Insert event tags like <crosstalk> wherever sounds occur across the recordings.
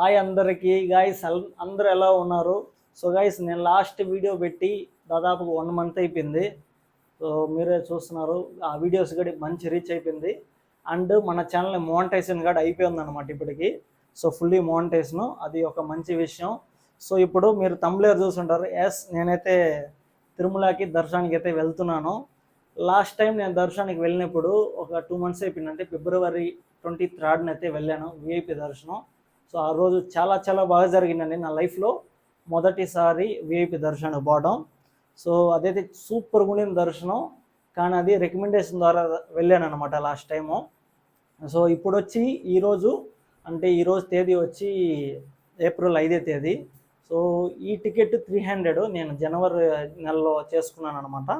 Hi అందరికీ. Guys అందరూ ఎలా ఉన్నారు? సో గాయస్ నేను లాస్ట్ వీడియో పెట్టి దాదాపు వన్ మంత్ అయిపోయింది. సో మీరే చూస్తున్నారు ఆ వీడియోస్ కూడా మంచి రీచ్ అయిపోయింది. అండ్ మన ఛానల్ మోనిటైజేషన్ కూడా అయిపోయింది అనమాట ఇప్పటికి. సో ఫుల్లీ మోనిటైజేషన్ అది ఒక మంచి విషయం. సో ఇప్పుడు మీరు తమ్లేరు చూసుంటారు ఎస్ నేనైతే తిరుమలకి దర్శనానికి అయితే వెళ్తున్నాను. లాస్ట్ టైం నేను దర్శనానికి వెళ్ళినప్పుడు ఒక టూ మంత్స్ అయిపోయిందంటే ఫిబ్రవరి ట్వంటీ థర్డ్న అయితే వెళ్ళాను విఐపి దర్శనం. సో ఆ రోజు చాలా చాలా బాగా జరిగిందండి నా లైఫ్లో మొదటిసారి విఐపి దర్శనం పోవడం. సో అదైతే సూపర్ ఉండిన దర్శనం. కానీ అది రికమెండేషన్ ద్వారా వెళ్ళాను అనమాట లాస్ట్ టైము సో ఇప్పుడు వచ్చి ఈరోజు అంటే ఈరోజు తేదీ వచ్చి ఏప్రిల్ ఐదే తేదీ. సో ఈ టికెట్ త్రీ హండ్రెడ్ నేను జనవరి నెలలో చేసుకున్నాను అనమాట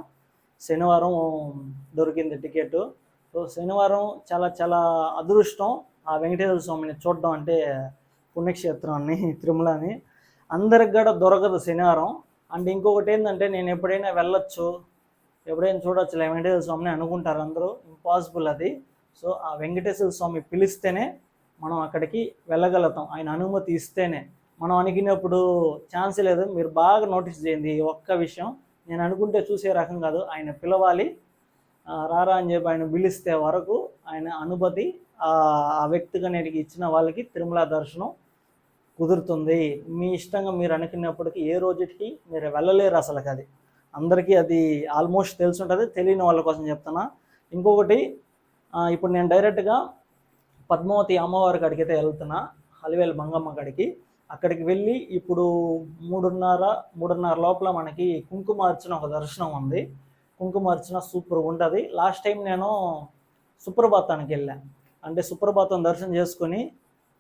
శనివారం దొరికింది టికెట్ సో శనివారం చాలా చాలా అదృష్టం. ఆ వెంకటేశ్వర స్వామిని చూడడం అంటే పుణ్యక్షేత్రాన్ని తిరుమలని అందరికి కూడా దొరకదు శనివారం. అండ్ ఇంకొకటి ఏంటంటే నేను ఎప్పుడైనా వెళ్ళొచ్చు ఎప్పుడైనా చూడొచ్చు వెంకటేశ్వర స్వామిని అనుకుంటారు అందరూ ఇంపాసిబుల్ అది. సో ఆ వెంకటేశ్వర స్వామి పిలిస్తేనే మనం అక్కడికి వెళ్ళగలుగుతాం. ఆయన అనుమతి ఇస్తేనే. మనం అనుకున్నప్పుడు ఛాన్స్ లేదు. మీరు బాగా నోటీస్ చేయండి ఈ ఒక్క విషయం. నేను అనుకుంటే చూసే రకం కాదు. ఆయన పిలవాలి. రారా అని చెప్పి ఆయన పిలిస్తే వరకు ఆయన అనుమతి ఆ వ్యక్తిగా నేటికి ఇచ్చిన వాళ్ళకి తిరుమల దర్శనం కుదురుతుంది. మీ ఇష్టంగా మీరు అనుకున్నప్పటికీ ఏ రోజుకి మీరు వెళ్ళలేరు అసలు అది. అందరికీ అది ఆల్మోస్ట్ తెలిసి ఉంటుంది తెలియని వాళ్ళ కోసం చెప్తున్నా. ఇంకొకటి ఇప్పుడు నేను డైరెక్ట్గా పద్మావతి అమ్మవారి కాడికి అయితే వెళ్తున్నా హలివేలు మంగమ్మ కాడికి. అక్కడికి వెళ్ళి ఇప్పుడు మూడున్నర మూడున్నర లోపల మనకి కుంకుమార్చన ఒక దర్శనం ఉంది. కుంకుమ అర్చన సూపర్ ఉంటుంది లాస్ట్ టైం నేను సుప్రభాతానికి వెళ్ళాను. అంటే సుప్రభాతం దర్శనం చేసుకొని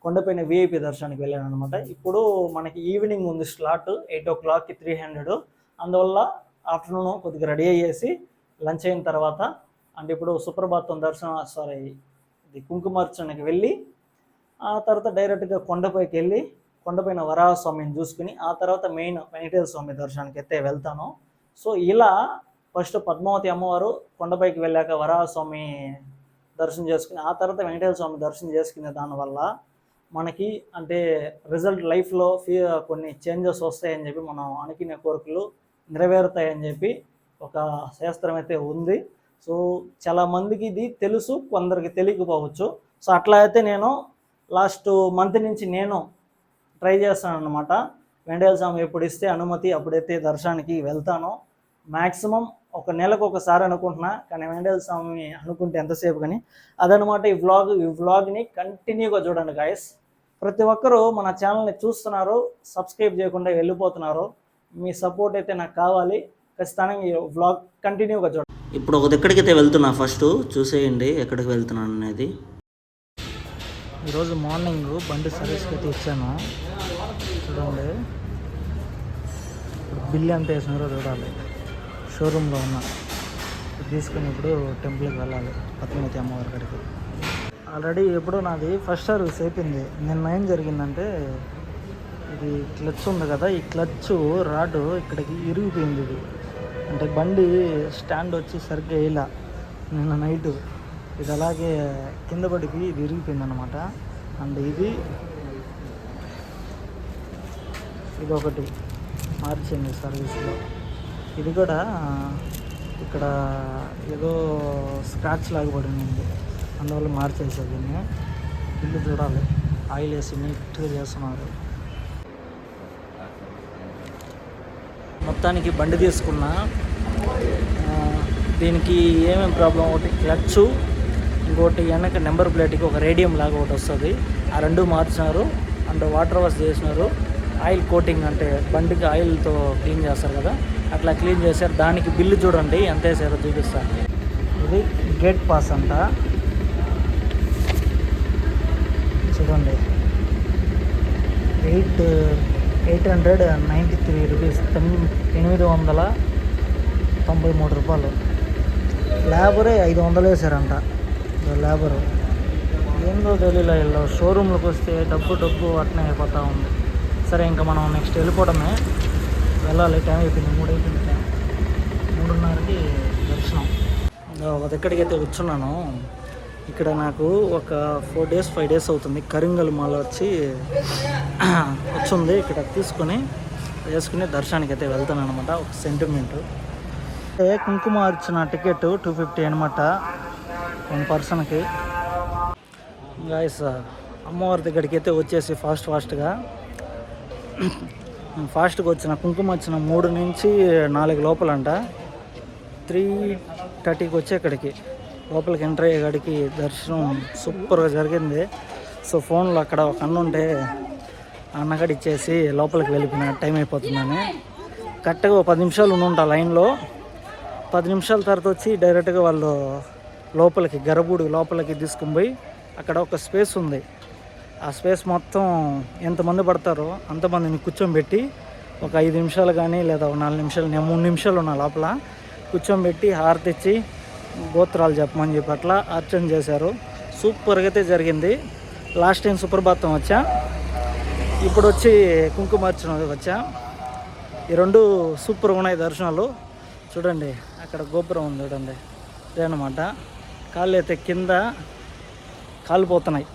కొండపైన విఐపి దర్శనానికి వెళ్ళాను అనమాట ఇప్పుడు మనకి ఈవినింగ్ ఉంది స్లాట్ ఎయిట్ ఓ క్లాక్కి త్రీ హండ్రెడ్. అందువల్ల ఆఫ్టర్నూన్ కొద్దిగా రెడీ అయ్యేసి లంచ్ అయిన తర్వాత అంటే ఇప్పుడు సుప్రభాతం దర్శనం సారీ ఇది కుంకుమార్చనకి వెళ్ళి ఆ తర్వాత డైరెక్ట్గా కొండపైకి వెళ్ళి కొండపైన వరాహ స్వామిని చూసుకుని ఆ తర్వాత మెయిన్ వెంకటేశ్వర స్వామి దర్శనానికి అయితే వెళ్తాను. సో ఇలా ఫస్ట్ పద్మావతి అమ్మవారు కొండపైకి వెళ్ళాక వరాహస్వామి దర్శనం చేసుకుని ఆ తర్వాత వెంకటేశ్వర స్వామి దర్శనం చేసుకునే దానివల్ల మనకి అంటే రిజల్ట్ లైఫ్లో ఫీ కొన్ని చేంజెస్ వస్తాయని చెప్పి మనం అనుకునే కోరికలు నెరవేరుతాయని చెప్పి ఒక శాస్త్రం అయితే ఉంది. సో చాలా మందికి ఇది తెలుసు కొందరికి తెలియకపోవచ్చు. సో అట్లా అయితే నేను లాస్ట్ మంత్ నుంచి నేను ట్రై చేస్తాను అనమాట వెంకటేశ్వర స్వామి ఎప్పుడు ఇస్తే అనుమతి అప్పుడైతే దర్శనానికి వెళ్తాను. మ్యాక్సిమం ఒక నెలకు ఒకసారి అనుకుంటున్నా కానీ వెంకటేశ్వర స్వామి అనుకుంటే ఎంతసేపు కానీ అదనమాట ఈ వ్లాగ్ ఈ వ్లాగ్ని కంటిన్యూగా చూడండి గాయస్ ప్రతి ఒక్కరూ మన ఛానల్ని చూస్తున్నారు సబ్స్క్రైబ్ చేయకుండా వెళ్ళిపోతున్నారు. మీ సపోర్ట్ అయితే నాకు కావాలి. ఖచ్చితంగా ఈ వ్లాగ్ కంటిన్యూగా చూడండి. ఇప్పుడు ఒక దగ్గరికైతే వెళ్తున్నా ఫస్ట్ చూసేయండి ఎక్కడికి వెళ్తున్నాను అనేది. ఈరోజు మార్నింగ్ బండి సర్వీస్కి అయితే ఇచ్చాను చూడండి. బిల్ ఎంత వేసినారో చూడాలి. షోరూంలో ఉన్నా తీసుకున్నప్పుడు టెంపుల్కి వెళ్ళాలి పత్రిమతి అమ్మవారి కాడికి. ఆల్రెడీ ఎప్పుడో నాది ఫస్ట్ సర్వీస్ అయిపోయింది. నిన్న ఏం జరిగిందంటే ఇది క్లచ్ ఉంది కదా ఈ క్లచ్ రాడ్ ఇక్కడికి ఇరిగిపోయింది ఇది. అంటే బండి స్టాండ్ వచ్చి సరిగ్గా వేయలా నిన్న నైట్. ఇది అలాగే కింద పడికి ఇది ఇరిగిపోయింది అనమాట అండ్ ఇది ఇది ఒకటి మార్చింది సర్వీస్లో. ఇది కూడా ఇక్కడ ఏదో స్క్రాచ్ లాగా పడింది అందువల్ల మార్చేసారు దీన్ని. ఇల్లు చూడాలి. ఆయిల్ వేసి నీట్గా చేస్తున్నారు. మొత్తానికి బండి తీసుకున్నా. దీనికి ఏమేమి ప్రాబ్లం ఒకటి? క్లచ్ ఇంకోటి వెనక నెంబర్ ప్లేట్కి ఒక రేడియం లాగా ఒకటి వస్తుంది. ఆ రెండు మార్చినారు. అండ్ వాటర్ వాష్ చేసినారు. ఆయిల్ కోటింగ్ అంటే బండికి ఆయిల్తో క్లీన్ చేస్తారు కదా. అట్లా క్లీన్ చేశారు. దానికి బిల్లు చూడండి. ఎంత వేసారో చూపిస్తాను ఇది గేట్ పాస్ అంట. చూడండి. Eight eight hundred ninety three rupees. ఎనిమిది వందల తొంభై మూడు రూపాయలు. లేబరే ఐదు వందలు వేసారంట లేబరు. ఏందో తెలియలే వీళ్ళు. షోరూమ్లోకి వస్తే డబ్బు డబ్బు అట్నే అయిపోతూ ఉంది. సరే ఇంకా మనం నెక్స్ట్ వెళ్ళిపోవడమే. వెళ్ళాలి టైం అయిపోయింది మూడు అయిపోయింది టైం మూడున్నరకి దర్శనం. ఒక దగ్గరికి అయితే కూర్చున్నాను ఇక్కడ నాకు ఒక ఫోర్ డేస్ ఫైవ్ డేస్ అవుతుంది. కరింగల్ మాల వచ్చి <clears throat> వచ్చింది. ఇక్కడ తీసుకొని వేసుకుని దర్శనానికి అయితే వెళ్తాను అనమాట ఒక సెంటిమెంట్ అంటే కుంకుమ ఇచ్చిన టికెట్ టూ ఫిఫ్టీ అనమాట వన్ పర్సన్కి గాయస్ అమ్మవారి దగ్గరికి అయితే వచ్చేసి ఫాస్ట్ ఫాస్ట్గా ఫాస్ట్గా వచ్చిన కుంకుమ వచ్చిన మూడు నుంచి నాలుగు లోపలంట. త్రీ థర్టీకి వచ్చే ఇక్కడికి. లోపలికి ఎంటర్ అయ్యేకాడికి దర్శనం సూపర్గా జరిగింది. సో ఫోన్లో అక్కడ ఒక అన్న ఉంటే ఆ అన్నగడి ఇచ్చేసి లోపలికి వెళ్ళిపోయిన టైం అయిపోతుందని. కరెక్ట్గా ఒక పది నిమిషాలు ఉండి లైన్లో. పది నిమిషాల తర్వాత వచ్చి డైరెక్ట్గా వాళ్ళు లోపలికి గర్భగుడి లోపలికి తీసుకుని పోయి అక్కడ ఒక స్పేస్ ఉంది. ఆ స్పేస్ మొత్తం ఎంతమంది పడతారో అంతమందిని కూర్చోబెట్టి ఒక ఐదు నిమిషాలు కానీ లేదా ఒక నాలుగు నిమిషాలు నేను మూడు నిమిషాలు ఉన్న లోపల కూర్చోబెట్టి హారతిచ్చి గోత్రాలు చెప్పమని చెప్పి అట్లా అర్చన చేశారు. సూపర్గా అయితే జరిగింది. లాస్ట్ టైం సుప్రభాతం వచ్చా. ఇప్పుడు వచ్చి కుంకుమార్చన వచ్చా. ఈ రెండు సూపర్గా ఉన్నాయి దర్శనాలు. చూడండి అక్కడ గోపురం ఉంది చూడండి. ఇదేనమాట కాళ్ళు అయితే కింద కాలిపోతున్నాయి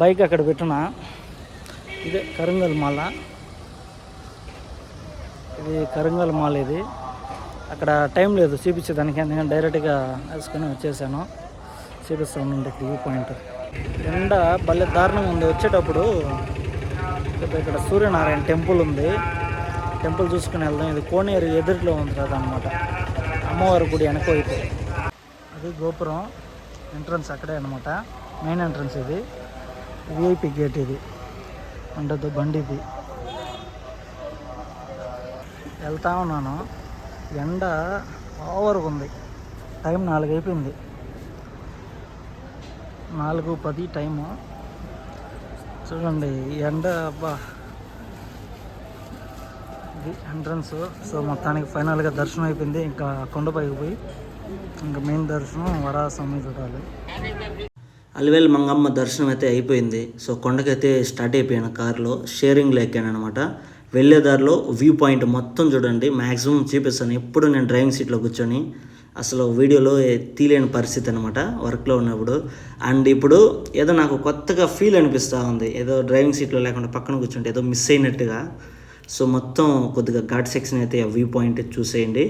బైక్ అక్కడ పెట్టున. ఇదే కరంగల్ మాల ఇది కరంగల్ మాల ఇది. అక్కడ టైం లేదు చూపించేదానికి ఎందుకంటే డైరెక్ట్గా వేసుకొని వచ్చేసాను. చూపిస్తాను ఇక్కడ వ్యూ పాయింట్. ఎండ భలే దారుణం ఉంది. వచ్చేటప్పుడు ఇక్కడ సూర్యనారాయణ టెంపుల్ ఉంది. టెంపుల్ చూసుకుని వెళ్దాం. ఇది కోనేరు ఎదురులో ఉంది కదా అనమాట అమ్మవారి గుడి వెనక వైపు. అది గోపురం. ఎంట్రన్స్ అక్కడే అనమాట మెయిన్ ఎంట్రన్స్ ఇది. విఐపి గేట్ ఇది. అంటే బండి ఇది. వెళ్తా ఉన్నాను. ఎండ ఓవర్గా ఉంది. టైం నాలుగు అయిపోయింది. నాలుగు పది టైము. చూడండి ఈ ఎండ అబ్బా. ఇది ఎంట్రన్స్. సో మొత్తానికి ఫైనల్గా దర్శనం అయిపోయింది. ఇంకా కొండపైకి పోయి ఇంకా మెయిన్ దర్శనం వరాస్వామి చూడాలి. అలివేలు మంగమ్మ దర్శనం అయితే అయిపోయింది. సో కొండకైతే స్టార్ట్ అయిపోయాను కారులో. షేరింగ్లో ఎక్కాను అనమాట వెళ్ళే దారిలో వ్యూ పాయింట్ మొత్తం చూడండి. మ్యాక్సిమం చూపిస్తాను. ఎప్పుడు నేను డ్రైవింగ్ సీట్లో కూర్చొని అసలు వీడియోలో తీలేని పరిస్థితి అనమాట వర్క్లో ఉన్నప్పుడు. అండ్ ఇప్పుడు ఏదో నాకు కొత్తగా ఫీల్ అనిపిస్తూ ఉంది. ఏదో డ్రైవింగ్ సీట్లో లేకుండా పక్కన కూర్చుంటే ఏదో మిస్ అయినట్టుగా. సో మొత్తం కొద్దిగా ఘాట్ సెక్షన్ అయితే వ్యూ పాయింట్ చూసేయండి.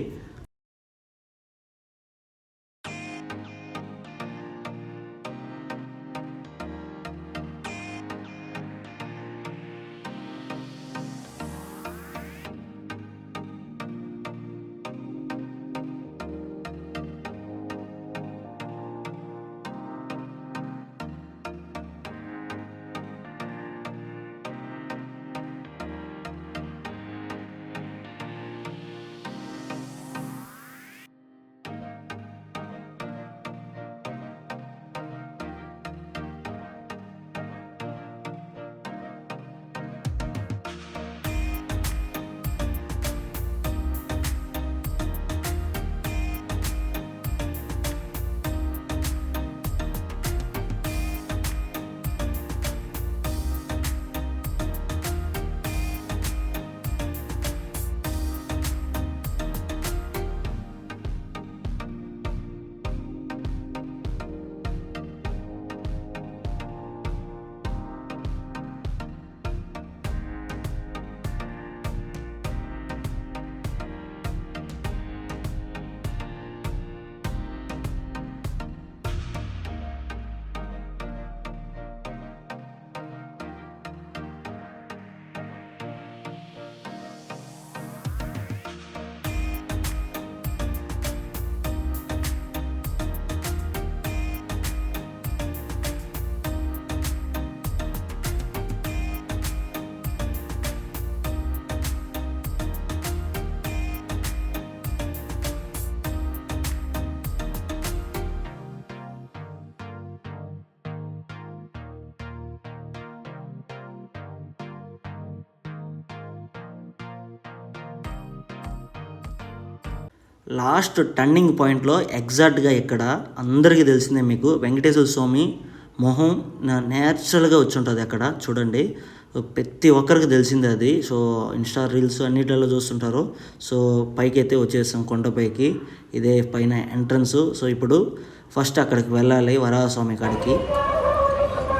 లాస్ట్ టర్నింగ్ పాయింట్లో ఎగ్జాక్ట్గా ఇక్కడ అందరికీ తెలిసిందే మీకు వెంకటేశ్వర స్వామి మొహం నేచురల్గా వచ్చి ఉంటుంది అక్కడ చూడండి. ప్రతి ఒక్కరికి తెలిసిందే అది. సో ఇన్స్టా రీల్స్ అన్నిటిలో చూస్తుంటారు. సో పైకి అయితే వచ్చేసాం కొండపైకి. ఇదే పైన ఎంట్రన్స్. సో ఇప్పుడు ఫస్ట్ అక్కడికి వెళ్ళాలి వరాహస్వామి కాడికి.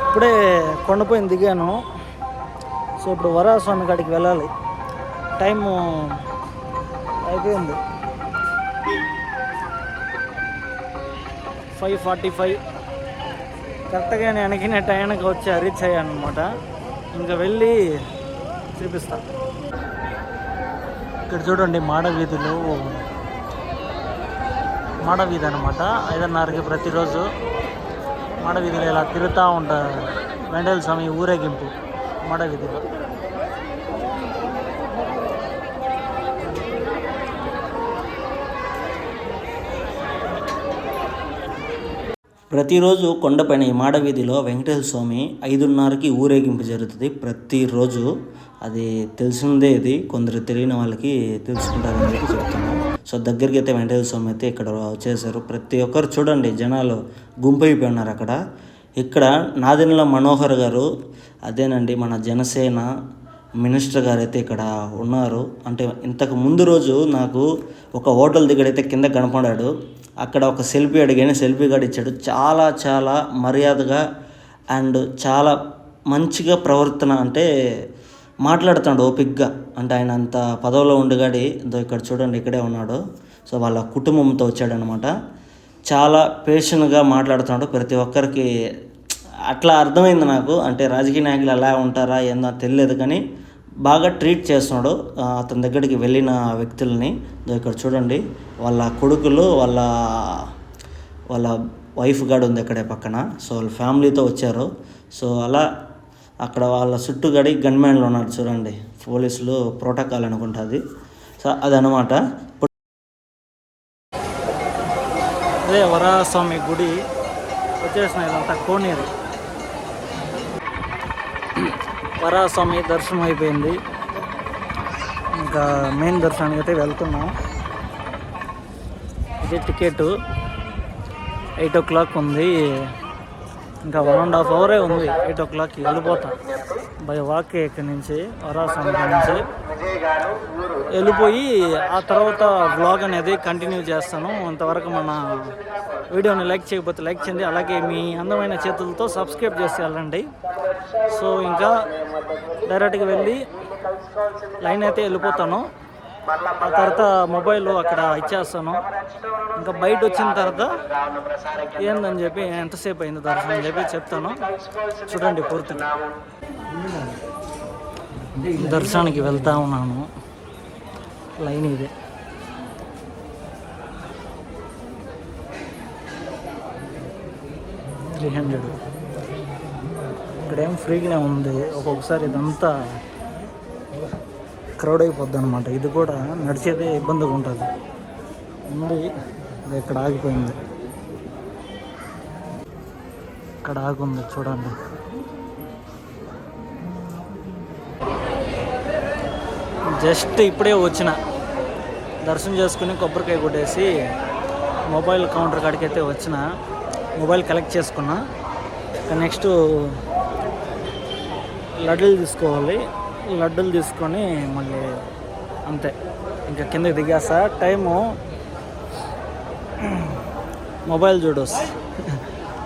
ఇప్పుడే కొండపైన దిగాను. సో ఇప్పుడు వరాహస్వామి కాడికి వెళ్ళాలి. టైము అయిపోయింది. Five forty five. కరెక్ట్గా నేను వెనకిన టైంకి వచ్చి రీచ్ అయ్యాను అనమాట ఇంకా వెళ్ళి చూపిస్తా. ఇక్కడ చూడండి మాడ మాడవీధి మాడ వీధి అనమాట ఐదున్నరకి ప్రతిరోజు మాడ వీధిలో ఇలా తిరుగుతూ ఉంటారు. వెండల స్వామి ఊరేగింపు మాడ ప్రతిరోజు కొండపైన ఈ మాడవీధిలో వెంకటేశ్వర స్వామి ఐదున్నరకి ఊరేగింపు జరుగుతుంది. ప్రతిరోజు అది తెలిసిందే ఇది. కొందరు తెలియని వాళ్ళకి తెలుసుకుంటారని చెప్పి చెప్తున్నాను. సో దగ్గరికి అయితే వెంకటేశ్వర స్వామి అయితే ఇక్కడ వచ్చేసారు. ప్రతి ఒక్కరు చూడండి జనాలు గుంపైపోయి ఉన్నారు అక్కడ. ఇక్కడ నాదినల మనోహర్ గారు అదేనండి మన జనసేన మినిస్టర్ గారు అయితే ఇక్కడ ఉన్నారు. అంటే ఇంతకు ముందు రోజు నాకు ఒక హోటల్ దగ్గర అయితే కింద కనపడాడు. అక్కడ ఒక సెల్ఫీ అడిగాను. సెల్ఫీ కార్డు ఇచ్చాడు. చాలా చాలా మర్యాదగా అండ్ చాలా మంచిగా ప్రవర్తన అంటే మాట్లాడుతున్నాడు ఓపిక్గా అంటే ఆయన అంత పదవిలో ఉండగాడి ఇదో ఇక్కడ చూడండి ఇక్కడే ఉన్నాడు. సో వాళ్ళ కుటుంబంతో వచ్చాడనమాట చాలా పేషెంట్గా మాట్లాడుతున్నాడు ప్రతి ఒక్కరికి. అట్లా అర్థమైంది నాకు. అంటే రాజకీయ నాయకులు ఎలా ఉంటారా ఏందో తెలియదు కానీ బాగా ట్రీట్ చేస్తున్నాడు. అతని దగ్గరికి వెళ్ళిన వ్యక్తుల్ని ఇక్కడ చూడండి వాళ్ళ కొడుకులు వాళ్ళ వాళ్ళ వైఫ్ గాడు ఉంది అక్కడే పక్కన. సో వాళ్ళ ఫ్యామిలీతో వచ్చారు. సో అలా అక్కడ వాళ్ళ చుట్టుగడి గన్మ్యాన్లు ఉన్నారు చూడండి. పోలీసులు ప్రోటోకాల్ అనుకుంటుంది సో అదనమాట అదే వరాస్వామి గుడి వచ్చేసిన ఇదంతా కోనేరు. వరాస్వామి దర్శనం అయిపోయింది. ఇంకా మెయిన్ దర్శనానికి అయితే వెళ్తున్నాం. ఇది టికెట్. ఎయిట్ ఓ క్లాక్ ఉంది. ఇంకా వన్ అండ్ హాఫ్ అవరే ఉంది. ఎయిట్ ఓ క్లాక్కి వెళ్ళిపోతాం. బై వాక్ ఇక్కడి నుంచి? వరాస్వామి నుంచి. వెళ్ళిపోయి ఆ తర్వాత బ్లాగ్ అనేది కంటిన్యూ చేస్తాను. అంతవరకు మన వీడియోని లైక్ చేయకపోతే లైక్ చేయండి. అలాగే మీ అందమైన చేతులతో సబ్స్క్రైబ్ చేసి వెళ్ళండి. సో ఇంకా డైరెక్ట్గా వెళ్ళి లైన్ అయితే వెళ్ళిపోతాను. ఆ తర్వాత మొబైల్ అక్కడ ఇచ్చేస్తాను. ఇంకా బయట వచ్చిన తర్వాత ఏందని చెప్పి ఎంతసేపు అయింది దర్శనం అని చెప్పి చెప్తాను. చూడండి పూర్తిగా. దర్శనానికి వెళ్తా ఉన్నాను. లైన్ ఇదే. Three hundred. ఇక్కడేం ఫ్రీగానే ఉంది. ఒక్కొక్కసారి ఇదంతా క్రౌడ్ అయిపోద్ది అనమాట ఇది కూడా నడిచేదే ఇబ్బందిగా ఉంటుంది ఉంది ఇది ఇక్కడ ఆగిపోయింది. ఇక్కడ ఆగుంది చూడండి. జస్ట్ ఇప్పుడే వచ్చిన. దర్శనం చేసుకుని కొబ్బరికాయ కొట్టేసి మొబైల్ కౌంటర్ కాడికి అయితే వచ్చిన. మొబైల్ కలెక్ట్ చేసుకున్నా. నెక్స్ట్ లడ్డూలు తీసుకోవాలి. లడ్డూలు తీసుకొని మళ్ళీ అంతే. ఇంకా కిందకి దిగేస్తా. టైము మొబైల్ చూడు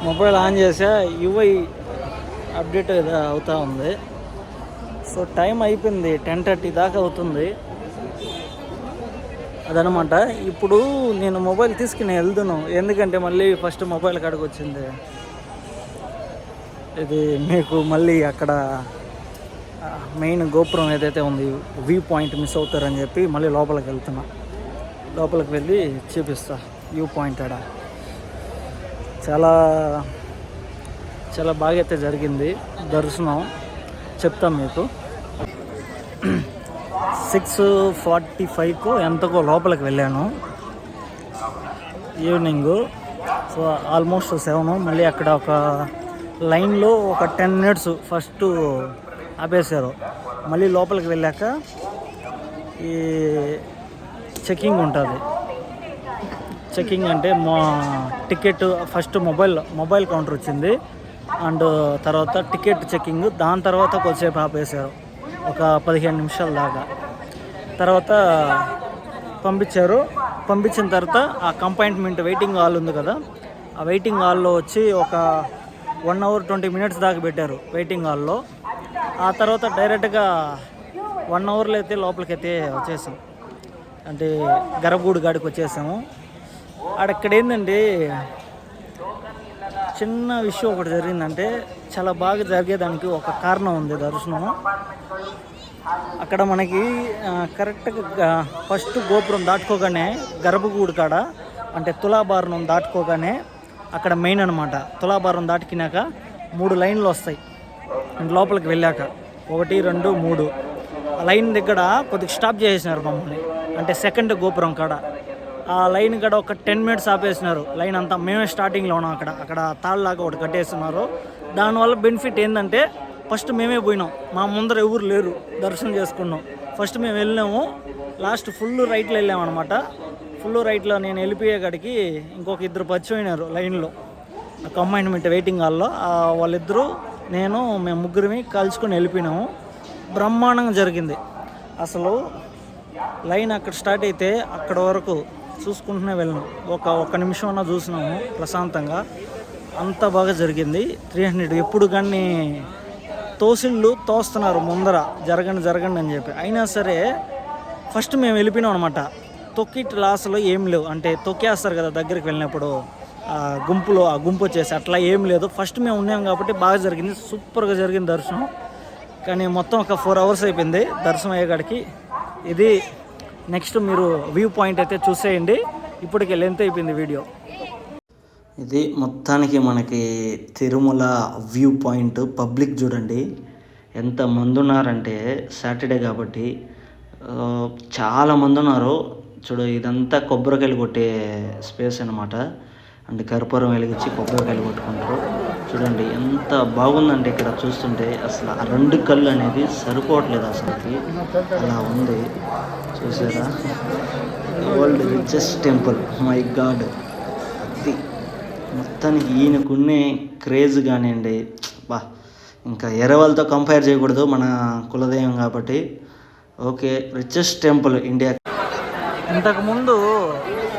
మొబైల్ ఆన్ చేసా యువై అప్డేట్ అవుతూ ఉంది. సో టైం అయిపోయింది టెన్ థర్టీ దాకా అవుతుంది. అదనమాట. ఇప్పుడు నేను మొబైల్ తీసుకుని వెళ్దును. ఎందుకంటే మళ్ళీ ఫస్ట్ మొబైల్ కాడికి వచ్చింది. ఇది మీకు మళ్ళీ అక్కడ మెయిన్ గోపురం ఏదైతే ఉంది వ్యూ పాయింట్ మిస్ అవుతారని చెప్పి మళ్ళీ లోపలికి వెళ్తున్నా. లోపలికి వెళ్ళి చూపిస్తా వ్యూ పాయింట్ ఆడ. చాలా చాలా బాగా అయితే జరిగింది. దర్శనం చెప్తాం మీకు. సిక్స్ ఫార్టీ ఫైవ్కు ఎంతకో లోపలికి వెళ్ళాను. ఈవినింగ్. సో ఆల్మోస్ట్ సెవెన్ మళ్ళీ అక్కడ ఒక లైన్లో ఒక టెన్ మినిట్స్ ఫస్ట్ ఆపేశారు. మళ్ళీ లోపలికి వెళ్ళాక ఈ చెకింగ్ ఉంటుంది. చెకింగ్ అంటే మా ticket first mobile mobile counter వచ్చింది. అండ్ తర్వాత టికెట్ చెకింగ్ దాని తర్వాత కొద్దిసేపు ఆపేశారు. ఒక పదిహేను నిమిషాల దాకా. తర్వాత పంపించారు. పంపించిన తర్వాత ఆ కంపాయింట్మెంట్ వెయిటింగ్ హాల్ ఉంది కదా ఆ వెయిటింగ్ హాల్లో వచ్చి ఒక వన్ అవర్ ట్వంటీ మినిట్స్ దాకా పెట్టారు వెయిటింగ్ హాల్లో. ఆ తర్వాత డైరెక్ట్గా వన్ అవర్లో అయితే లోపలికి అయితే వచ్చేసాం. అంటే గర్భగూడు గాడికి వచ్చేసాము. అక్కడ ఏంటంటే చిన్న విషయం ఒకటి జరిగిందంటే చాలా బాగా జరిగేదానికి ఒక కారణం ఉంది దర్శనం అక్కడ మనకి కరెక్ట్గా ఫస్ట్ గోపురం దాటుకోగానే గర్భగూడు కాడ అంటే తులాభారణం దాటుకోగానే అక్కడ మెయిన్ అనమాట తులాభారం దాటికినాక మూడు లైన్లు వస్తాయి. లోపలికి వెళ్ళాక. ఒకటి రెండు మూడు. ఆ లైన్ దగ్గర కొద్దిగా స్టాప్ చేసేసినారు మమ్మల్ని. అంటే సెకండ్ గోపురం కాడ. ఆ లైన్ కాడ ఒక టెన్ మినిట్స్ ఆపేసినారు. లైన్ అంతా మేమే స్టార్టింగ్లో ఉన్నాం అక్కడ. అక్కడ తాళ్ళలాగా ఒకటి కట్టేస్తున్నారు. దానివల్ల బెనిఫిట్ ఏంటంటే ఫస్ట్ మేమే పోయినాం. మా ముందర ఎవరు లేరు. దర్శనం చేసుకున్నాం. ఫస్ట్ మేము వెళ్ళినాము. లాస్ట్ ఫుల్ రైట్లో వెళ్ళామన్నమాట ఫుల్ రైట్లో నేను వెళ్ళిపోయే కాడికి ఇంకొక ఇద్దరు పచ్చిపోయినారు లైన్లో. కంబైన్మెంట్ వెయిటింగ్ హాల్లో. వాళ్ళిద్దరూ నేను మేము ముగ్గురిమి కలుసుకొని వెళ్ళిపోయినాము. బ్రహ్మాండంగా జరిగింది. అసలు లైన్ అక్కడ స్టార్ట్ అయితే అక్కడ వరకు చూసుకుంటూనే వెళ్ళినాం ఒక ఒక్క నిమిషం అన్నా చూసినాము ప్రశాంతంగా. అంత బాగా జరిగింది. త్రీ హండ్రెడ్ ఎప్పుడు కానీ తోసిళ్ళు తోస్తున్నారు ముందర. జరగండి జరగండి అని చెప్పి. అయినా సరే ఫస్ట్ మేము వెళ్ళిపోయినాం అనమాట తొక్కిట్ లాస్లో ఏం లేవు. అంటే తొక్కేస్తారు కదా దగ్గరికి వెళ్ళినప్పుడు. గుంపులో ఆ గుంపు వచ్చేసి అట్లా ఏం లేదు. ఫస్ట్ మేము ఉన్నాం కాబట్టి బాగా జరిగింది. సూపర్గా జరిగింది దర్శనం. కానీ మొత్తం ఒక ఫోర్ అవర్స్ అయిపోయింది దర్శనం అయ్యేకాడికి ఇది నెక్స్ట్ మీరు వ్యూ పాయింట్ అయితే చూసేయండి. ఇప్పటికి లెంత్ అయిపోయింది వీడియో ఇది మొత్తానికి మనకి తిరుమల వ్యూ పాయింట్ పబ్లిక్ చూడండి. ఎంత మంది ఉన్నారంటే సాటర్డే కాబట్టి చాలా మంది ఉన్నారు. చూడు ఇదంతా కొబ్బరికాయలు కొట్టే స్పేస్ అనమాట అండ్ కర్పూరం వెలిగించి కొబ్బరికాయలు కొట్టుకుంటారు. చూడండి ఎంత బాగుందంటే ఇక్కడ చూస్తుంటే. అసలు ఆ రెండు కళ్ళు అనేది సరిపోవట్లేదు అసలుకి. అలా ఉంది. చూసారా? World richest temple. My god. అది మొత్తానికి ఈయనకున్నే క్రేజ్ కానివ్వండి. బా ఇంకా ఎరవలతో కంపేర్ చేయకూడదు మన కులదైవం కాబట్టి. Okay richest temple India. ఇంతకుముందు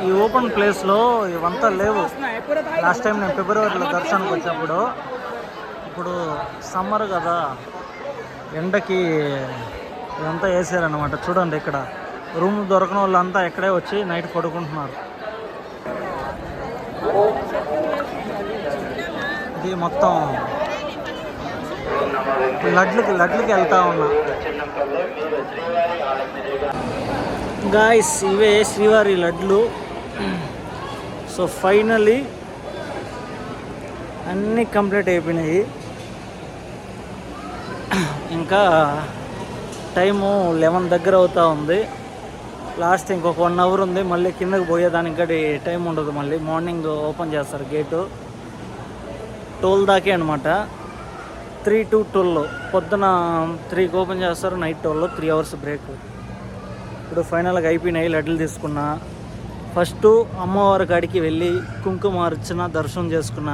ఈ ఓపెన్ ప్లేస్లో ఇవంతా లేవు. లాస్ట్ టైం నేను ఫిబ్రవరిలో దర్శనానికి వచ్చినప్పుడు ఇప్పుడు సమ్మర్ కదా ఎండకి ఇదంతా వేసారనమాట చూడండి ఇక్కడ రూమ్ దొరకని వాళ్ళంతా ఇక్కడే వచ్చి నైట్ పడుకుంటున్నారు. ఇది మొత్తం లడ్లకి లడ్లకి వెళ్తా ఉన్నా. గాయస్ ఇవే శ్రీవారి లడ్లు. సో ఫైనలీ అన్నీ కంప్లీట్ అయిపోయినాయి. ఇంకా టైము లెవెన్ దగ్గర అవుతూ ఉంది. లాస్ట్ ఇంకొక వన్ అవర్ ఉంది. మళ్ళీ కిందకి పోయేదానికి టైం ఉండదు మళ్ళీ. మార్నింగ్ ఓపెన్ చేస్తారు గేటు. టోల్ దాకే అనమాట త్రీ టు ట్వెల్వ్. పొద్దున త్రీకి ఓపెన్ చేస్తారు. Night twelve. Three hours break. ఇప్పుడు ఫైనల్గా అయిపోయినాయి. లడ్లు తీసుకున్నా. ఫస్ట్ అమ్మవారి కాడికి వెళ్ళి కుంకుమ అర్చన దర్శనం చేసుకున్న.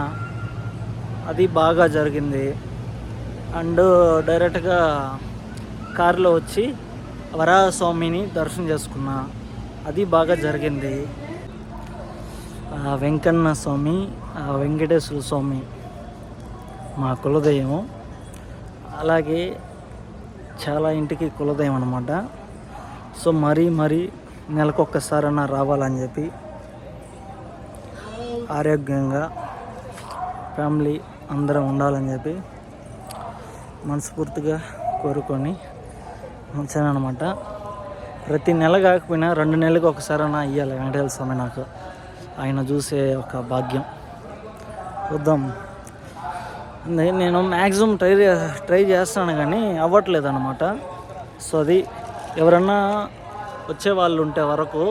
అది బాగా జరిగింది. అండ్ డైరెక్ట్గా కారులో వచ్చి వరాహస్వామిని దర్శనం చేసుకున్నా. అది బాగా జరిగింది. వెంకన్న స్వామి వెంకటేశ్వర స్వామి మా కులదైవం. అలాగే చాలా ఇంటికి కులదైవం అనమాట సో మరీ మరీ నెలకొక్కసారన్నా రావాలని చెప్పి ఆరోగ్యంగా ఫ్యామిలీ అందరం ఉండాలని చెప్పి మనస్ఫూర్తిగా కోరుకొని వచ్చానమాట ప్రతి నెల కాకపోయినా రెండు నెలలకు ఒకసారైనా ఇవ్వాలి వెంకటేశ్వర స్వామి నాకు. ఆయన చూసే ఒక భాగ్యం. చూద్దాం నేను మ్యాక్సిమం ట్రై చే- ట్రై చేస్తాను కానీ అవ్వట్లేదు అనమాట సో అది ఎవరన్నా వచ్చే వాళ్ళు ఉంటే వరకు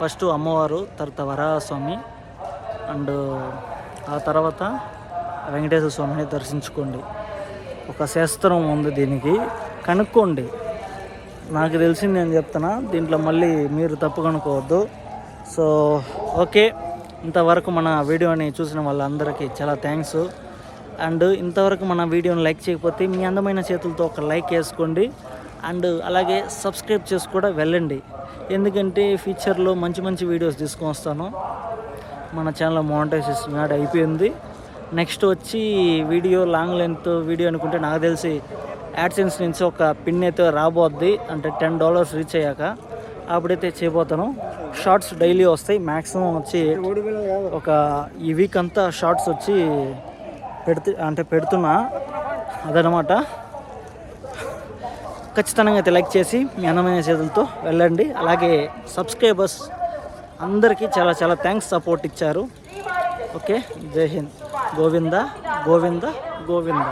ఫస్ట్ అమ్మవారు తర్వాత వరాహస్వామి అండ్ ఆ తర్వాత వెంకటేశ్వర స్వామిని దర్శించుకోండి. ఒక శాస్త్రం ఉంది దీనికి కనుక్కోండి. నాకు తెలిసింది నేను చెప్తున్నా దీంట్లో మళ్ళీ మీరు తప్పు కనుక్కోవద్దు. So okay. ఇంతవరకు మన వీడియోని చూసిన వాళ్ళందరికీ చాలా థ్యాంక్స్. అండ్ ఇంతవరకు మన వీడియోని లైక్ చేయకపోతే మీ అందమైన చేతులతో ఒక లైక్ వేసుకోండి. అండ్ అలాగే సబ్స్క్రైబ్ చేసి కూడా వెళ్ళండి. ఎందుకంటే ఫ్యూచర్లో మంచి మంచి వీడియోస్ తీసుకొని వస్తాను. మన ఛానల్ మోనటైజేషన్ యాడ్ అయిపోయింది. నెక్స్ట్ వచ్చి వీడియో లాంగ్ లెంత్ వీడియో అనుకుంటే నాకు తెలిసి యాడ్సెన్స్ నుంచి ఒక పిన్ అయితే రాబోద్ది. అంటే టెన్ డాలర్స్ రీచ్ అయ్యాక అప్పుడైతే చేయబోతాను. షార్ట్స్ డైలీ వస్తాయి. మ్యాక్సిమం వచ్చి ఒక ఈ వీక్ అంతా షార్ట్స్ వచ్చి పెడుతు అంటే పెడుతున్నా. అదనమాట ఖచ్చితంగా అయితే లైక్ చేసి మీ అందమైన చేతులతో వెళ్ళండి. అలాగే సబ్స్క్రైబర్స్ అందరికీ చాలా చాలా థ్యాంక్స్ సపోర్ట్ ఇచ్చారు. ఓకే జై హింద్. గోవింద గోవింద గోవింద.